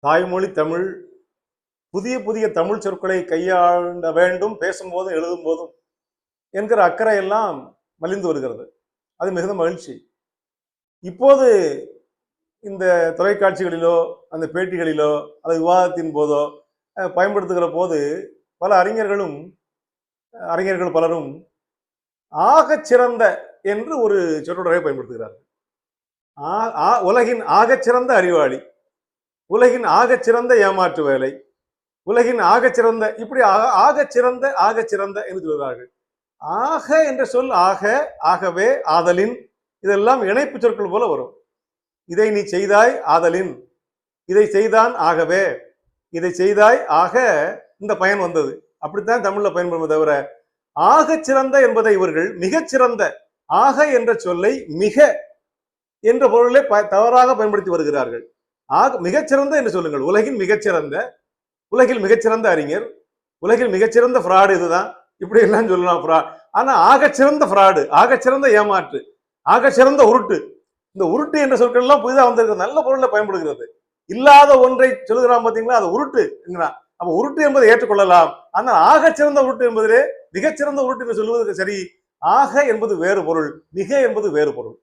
தாய்மொழி தமிழ் புதிய புதிய தமிழ் சொற்களை கையாண்ட வேண்டும் பேசும்போதும் எழுதும் போதும் என்கிற அக்கறையெல்லாம் மலிந்து வருகிறது. அது மிகுந்த மகிழ்ச்சி. இப்போது இந்த தொலைக்காட்சிகளிலோ அந்த பேட்டிகளிலோ அல்லது விவாதத்தின் போதோ பயன்படுத்துகிற போது பல அறிஞர்களும் அறிஞர்கள் பலரும் ஆகச் சிறந்த என்று ஒரு சொற்றொடரை பயன்படுத்துகிறார்கள். ஆ- ஆ- உலகின் ஆகச்சிறந்த அறிவாளி உலகின் ஆகச்சிறந்த ஏமாற்று வேலை. உலகின் ஆகச்சிறந்த இப்படி ஆக- ஆகச்சிறந்த ஆகச்சிறந்த என்று சொல்கிறார்கள். ஆக என்ற சொல் ஆக ஆகவே ஆதலின் இதெல்லாம் இணைப்பு சொற்கள் போல வரும். இதை நீ செய்தாய் ஆதலின். இதை செய்தான் ஆகவே. இதை செய்தாய் ஆக இந்த பயன் வந்தது. அப்படித்தான் தமிழ்ல பயன்படுமே தவிர ஆகச் சிறந்த என்பதை இவர்கள் மிகச் சிறந்த ஆக என்ற சொல்லை மிக என்ற பொருளை தவறாக பயன்படுத்தி வருகிறார்கள். ஆக மிகச்சிறந்த என்று சொல்லுங்கள்? உலகின் மிகச்சிறந்த உலகில் மிகச்சிறந்த அறிஞர் உலகில் மிகச்சிறந்த ஃப்ராடு இதுதான். இப்படி எல்லாம் சொல்லலாம் ஆனால் ஆனா ஆகச்சிறந்த ஃப்ராடு ஆகச்சிறந்த ஏமாற்று ஆகச்சிறந்த உருட்டு. இந்த உருட்டு என்ற சொற்கள் எல்லாம் புதிதாக வந்திருக்கு. நல்ல பொருளில் பயன்படுகிறது. இல்லாத ஒன்றை சொல்லுகிறான் பார்த்தீங்களா? அது உருட்டு என்கிறான். அப்ப உருட்டு என்பதை ஏற்றுக்கொள்ளலாம். ஆனால் ஆகச்சிறந்த உருட்டு என்பதிலே மிகச்சிறந்த உருட்டு என்று சொல்லுவதற்கு சரி ஆக என்பது வேறு பொருள் மிக என்பது வேறு பொருள்.